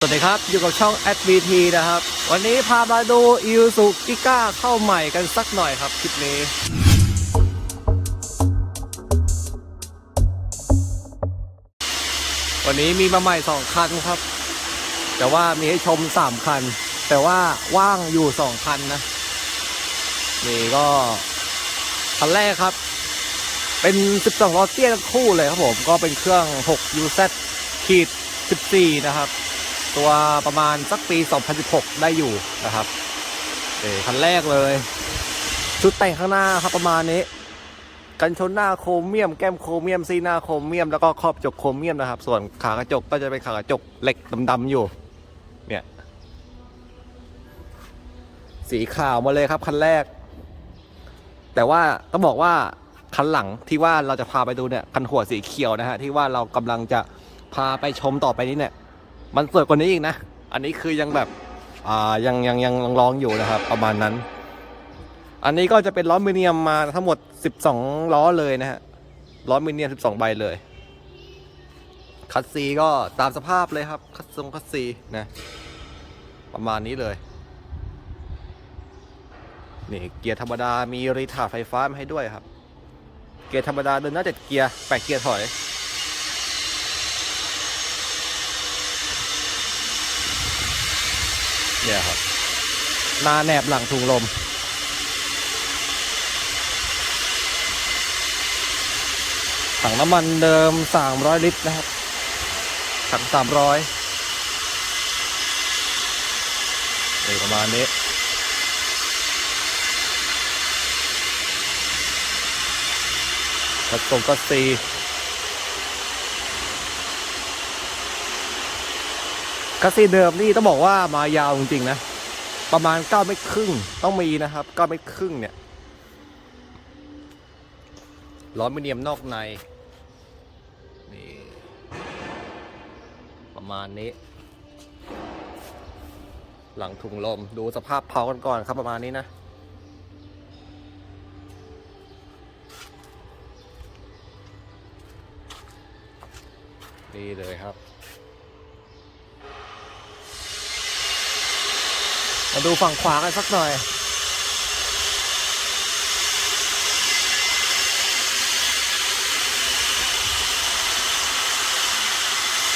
สวัสดีครับ อยู่กับช่อง SBT นะครับ วันนี้พามาดู i l s u g i g a เข้าใหม่กันสักหน่อยครับคลิปนี้วันนี้มีมาใหม่ 2 คันครับ แต่ว่ามีให้ชม 3 คัน แต่ว่าว่างอยู่ 2 คันนะ นี่ก็ คันแรกครับ เป็น 12ล้อเตี้ยทั้งคู่เลยครับผม ก็เป็นเครื่อง6 UZ ขีด14 นะครับ ตัวประมาณสักปี 2016 ได้อยู่นะครับเออคันแรกเลย ชุดแต่งข้างหน้าครับประมาณนี้ กันชนหน้าโครเมียม แก้มโครเมียมซีหน้าโครเมียมแล้วก็ครอบกระจกโครเมียมนะครับ ส่วนขากระจกก็จะเป็นขากระจกเหล็กดำๆอยู่ เนี่ย สีขาวมาเลยครับคันแรก แต่ว่าต้องบอกว่าคันหลังที่ว่าเราจะพาไปดูเนี่ยคันหัวสีเขียวนะฮะที่ว่าเรากำลังจะพาไปชมต่อไปนี้เนี่ย มันสวยกว่านี้อีกนะ อันนี้คือยังแบบอ่ายังยังยังลองๆอยู่นะครับ ประมาณนั้น อันนี้ก็จะเป็นล้อมิเนียมมาทั้งหมด 12 ล้อเลยนะฮะล้อมิเนียม 12 ใบเลย คัสซีก็ตามสภาพเลยครับ คัสซงคัสซีนะ ประมาณนี้เลยนี่เกียร์ธรรมดามีรีทาร์ไฟฟ้ามาให้ด้วยครับ เกียร์ธรรมดาเดินหน้าเจ็ดเกียร์แปดเกียร์ถอย เนี่ยครับหนาแหนบหลังถุงลม ถังน้ำมันเดิม 300 ลิตรนะครับ ถัง 300นี่ประมาณนี้กระตรงกระซี กระซีเดิมนี่ต้องบอกว่ามายาวจริงๆนะ ประมาณ9เมตรครึ่งต้องมีนะครับ9เมตรครึ่งเนี่ยล้อมิเนียมนอกในนี่ประมาณนี้ หลังถุงลมดูสภาพเผากันก่อนครับประมาณนี้นะนี่เลยครับ มาดูฝั่งขวากันสักหน่อย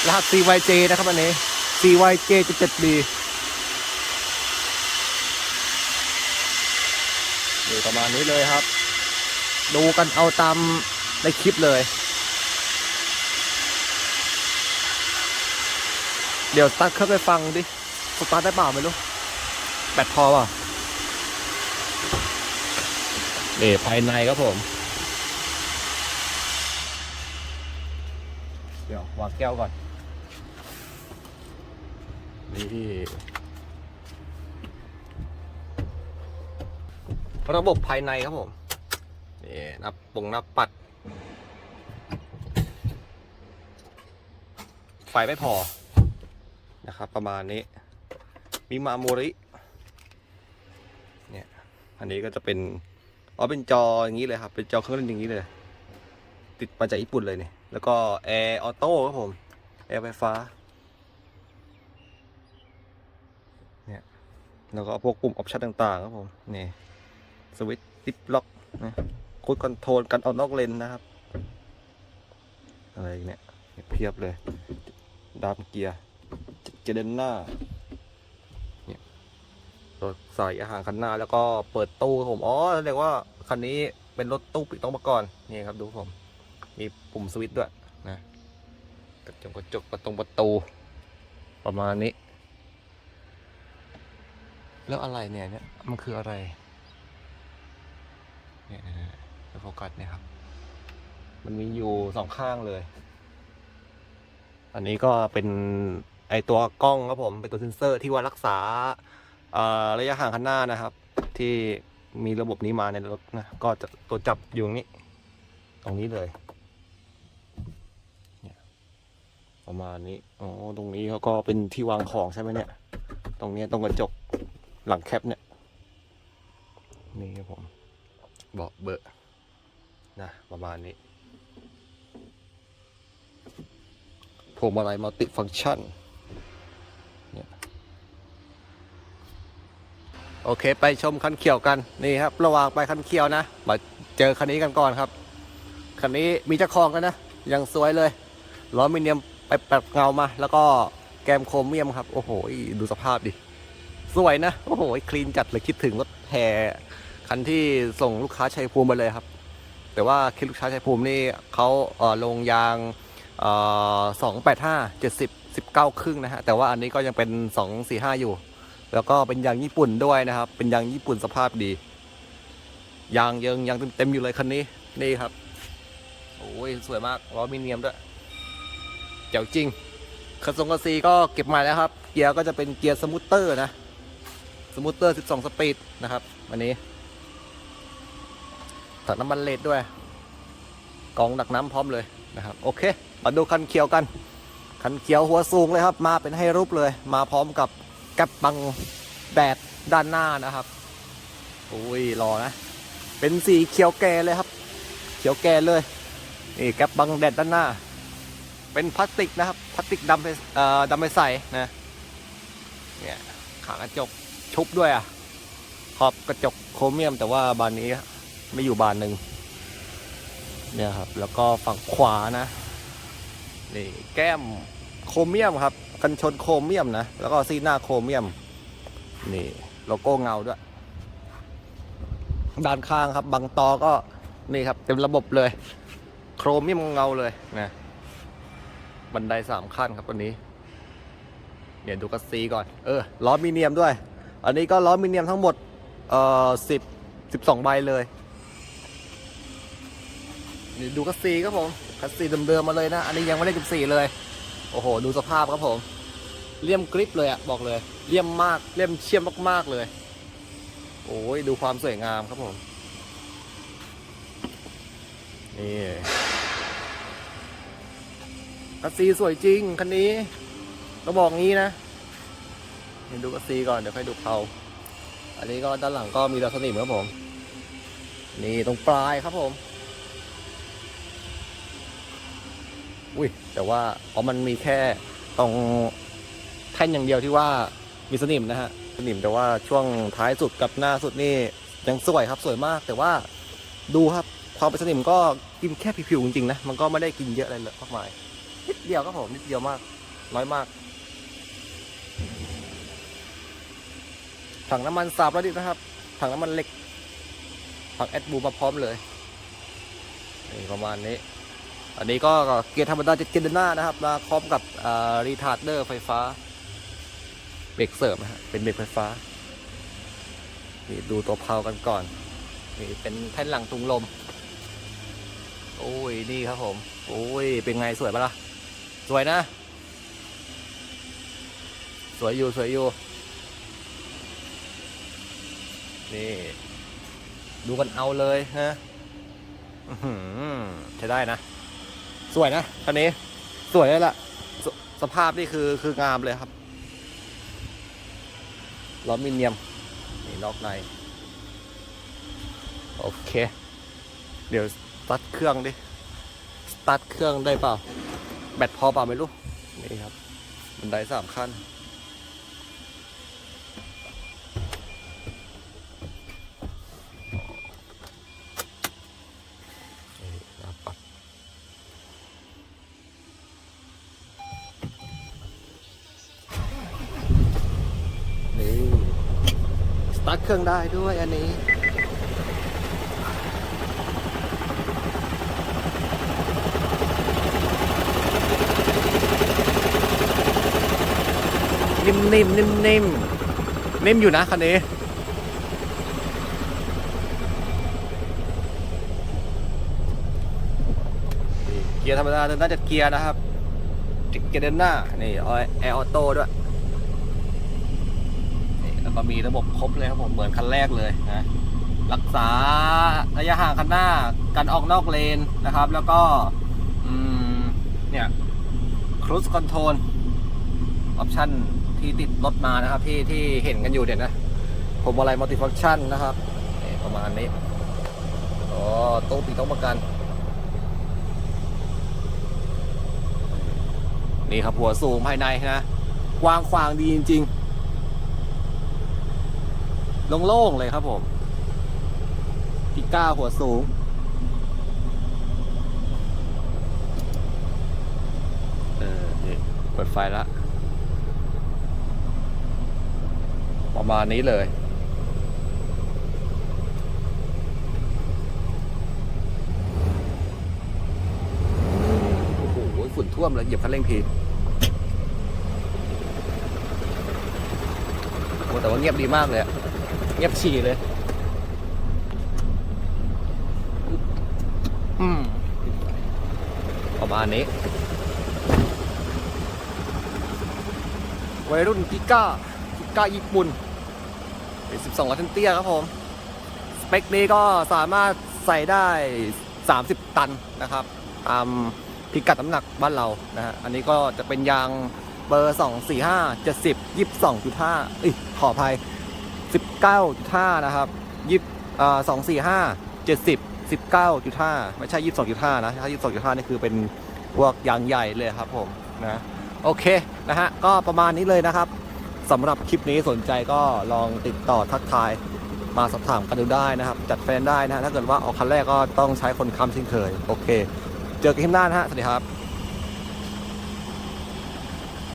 รหัส CYJ นะครับอันนี้ CYJ 77B นี่ประมาณนี้เลยครับ ดูกันเอาตามในคลิปเลย เดี๋ยวสตาร์ทเครื่องไปฟังดิ สตาร์ทได้เปล่าไม่รู้ แบตพอเปล่านี่ภายในครับผม เดี๋ยววางแก้วก่อน นี่ ระบบภายในครับผม นี่นับปงนับปัด ไฟไม่พอนะครับ ประมาณนี้ มีมาโมริเนี่ย อันนี้ก็จะเป็นอ๋อเป็นจออย่างนี้เลยครับเป็นจอเครื่องเล่นอย่างนี้เลย ติดมาจากญี่ปุ่นเลยเนี่ยแล้วก็แอร์ออโต้ครับผมแอร์ไฟฟ้าเนี่ยแล้วก็พวกปุ่มออปชั่นต่างๆครับผมนี่สวิตช์ติปล็อกนะคูดคอนโทรลกันเอานอกเลนนะครับอะไรเนี่ยเพียบเลยดามเกียร์เจเดนหน้า ใส่อาหารคันหน้าแล้วก็เปิดตู้ครับผมอ๋อเรียกว่าคันนี้เป็นรถตู้ปิดต้องมาก่อนนี่ครับดูผม มีปุ่มสวิตช์ด้วยนะกระจกกระจกประตงประตู ประมาณนี้ แล้วอะไรเนี่ยเนี่ยมันคืออะไรเนี่ยโฟกัสเนี่ยครับ มันมีอยู่สองข้างเลย อันนี้ก็เป็นไอตัวกล้องครับผม เป็นตัวเซนเซอร์ที่ว่ารักษา ระยะห่างคันหน้านะครับ ที่มีระบบนี้มาในรถนะก็จะตัวจับอยู่ตรงนี้ ตรงนี้เลยประมาณนี้อ๋อตรงนี้เขาก็เป็นที่วางของใช่ไหมเนี่ย ตรงนี้ตรงกระจกหลังแคปเนี่ยนี่ครับผมเบาะเบอะนะประมาณนี้พวงมาลัยมัลติฟังก์ชัน โอเค ไปชมคันเขียวกันนี่ครับ ระหว่างไปคันเขียวนะมาเจอคันนี้กันก่อนครับคันนี้มีเจ้าของกันนะยังสวยเลยล้อมิเนียมไปแปรับเงามา แล้วก็แกมโครเมียมครับ โอ้โหดูสภาพดิสวยนะ โอ้โหคลีนจัดเลยคิดถึงรถแห่คันที่ส่งลูกค้าชัยภูมิไปเลยครับ แต่ว่าคิดลูกค้าชัยภูมินี่เขาเออลงยางสองแปดห้าเจ็ดสิบสิบเก้าครึ่งนะฮะแต่ว่าอันนี้ก็ยังเป็นสองสี่ห้าอยู่ แล้วก็เป็นยางญี่ปุ่นด้วยนะครับ เป็นยางญี่ปุ่นสภาพดี ยางยังยังเต็มๆอยู่เลยคันนี้ นี่ครับ โอ้ย สวยมากล้อมิเนียมด้วยเจ๋วจริงคันทรงกระซีก็เก็บมาแล้วครับ เกียร์ก็จะเป็นเกียร์สมูทเตอร์นะ สมูทเตอร์ 12 สปีดนะครับ อันนี้ ถังน้ำมันเลดด้วย กองดักน้ำพร้อมเลยนะครับ โอเค มาดูคันเขียวกัน คันเขียวหัวสูงเลยครับ มาเป็นให้รูปเลย มาพร้อมกับ ก๊ปบังแดดด้านหน้านะครับโอ้ยรอนะ เป็นสีเขียวแก่เลยครับ เขียวแก่เลยนี่แก๊ปบังแดดด้านหน้า เป็นพลาสติกนะครับพลาสติกดำไปเอ่อดำไปใสนะเนี่ยขากระจกชุบด้วยอะขอบกระจกโครเมียมแต่ว่าบานนี้ไม่อยู่บานหนึ่งเนี่ยครับ แล้วก็ฝั่งขวานะนี่แก้ม โครเมียมครับ กันชนโครเมียมนะ แล้วก็ซีหน้าโครเมียม นี่โลโก้เงาด้วย ด้านข้างครับ บางตอก็นี่ครับ เต็มระบบเลย โครเมียมเงาเลยนะ บันไดสามขั้นครับวันนี้เนี่ยดูกัสซีก่อน เออ ล้อมีเนียมด้วย อันนี้ก็ล้อมีเนียมทั้งหมด เอ่อสิบสิบสองใบเลยนี่ดูกัสซีครับผมกัสซีเดิมๆมาเลยนะ อันนี้ยังไม่ได้สิบสี่เลย โอ้โห ดูสภาพครับผม เลี่ยมกริปเลยอะบอกเลย เลี่ยมมาก เลี่ยมเชี่ยมมากๆเลย โอ้ย ดูความสวยงามครับผม นี่กัสซีสวยจริง คันนี้ต้องบอกงี้นะเห็นดูกัสซีก่อน เดี๋ยวค่อยดูเขาอันนี้ก็ด้านหลังก็มีดาวสนิมครับผม นี่ตรงปลายครับผม อุ้ย แต่ว่าอ๋อมันมีแค่ตรงแท่นอย่างเดียวที่ว่ามีสนิมนะฮะสนิมแต่ว่าช่วงท้ายสุดกับหน้าสุดนี่ยังสวยครับสวยมาก แต่ว่าดูครับความเป็นสนิมก็กินแค่ผิวๆจริงๆนะมันก็ไม่ได้กินเยอะอะไรเลยมากมายนิดเดียวครับผมนิดเดียวมากน้อยมากถังน้ำมันสาบแล้วดินะครับ ถังน้ำมันเหล็กถังแอดบูมาพร้อมเลยนี่ประมาณนี้ อันนี้ก็เกียร์ธรรมดาจะเกียร์เดินหน้านะครับ มาพร้อมกับรีทาร์เดอร์ไฟฟ้าเบรกเสริมนะฮะเป็นเบรกไฟฟ้านี่ดูตัวเพลากันก่อนนี่เป็นแท่นหลังถุงลม โอ้ยนี่ครับผม โอ้ยเป็นไงสวยปะล่ะสวยนะ สวยอยู่สวยอยู่นี่ดูกันเอาเลยฮะใช้ได้นะ สวยนะคันนี้ สวยเลยล่ะสสภาพนี่คือคืองามเลยครับล้อมิเนียม นี่ล็อกใน โอเค เดี๋ยวสตาร์ทเครื่องดิสตาร์ทเครื่องได้เปล่า แบตพอเปล่าไม่รู้ นี่ครับ บันไดสามขั้นนะครับปัดนี่ ส ตาร์ทเครื่องได้ด้วยอันนี้ นิ่มนิ่มนิ่มนิ่มนิ่มอยู่นะคันนี้เกียร์ธรรมดาเดินหน้าจัดเกียร์นะครับติดเกียร์เดินหน้า นี่อแอร์ออโต้ด้วย แล้วก็มีระบบครบเลยครับผมเหมือนคันแรกเลยนะรักษาระยะห่างคันหน้าการออกนอกเลนนะครับ แล้วก็เนี่ย cruise control ออปชั่นที่ติดรถมานะครับที่ที่เห็นกันอยู่เนี่ยนะผมอะไรมัลติฟังชันนะครับประมาณนี้อ๋อตู้ปีกต้องประกัน นี่ครับหัวสูงภายในนะกว้างขวางดีจริง ๆ โล่งๆเลยครับผมพิก้าหัวสูง เออนี่เปิดไฟละประมาณนี้เลย โอ้โห ฝุ่นท่วมเลยเหยียบคันเร่งทีโอ้แต่ว่าเงียบดีมากเลยอะ เงียบฉี่เลย อืมประมาณนี้วัยรุ่นกิก้ากิก้าญี่ปุ่นเป็น12ล้อเตี้ยครับผม สเปคนี้ก็สามารถใส่ได้ 30 ตันนะครับ ตามพิกัดน้ำหนักบ้านเรานะฮะ อันนี้ก็จะเป็นยางเบอร์ 245 70 22.5เอ้ยขออภัย 19.5 นะครับยี่อ่า245 70 19.5ไม่ใช่22.5นะถ้า22.5นี่คือเป็นพวกยางใหญ่เลยครับผมนะโอเคนะฮะก็ประมาณนี้เลยนะครับสำหรับคลิปนี้สนใจก็ลองติดต่อทักทายมาสอบถามกันดูได้นะครับ จัดแฟนได้นะฮะถ้าเกิดว่าออกคันแรกก็ต้องใช้คนค้ำเช่นเคย โอเค เจอกันคลิปหน้านะฮะสวัสดีครับ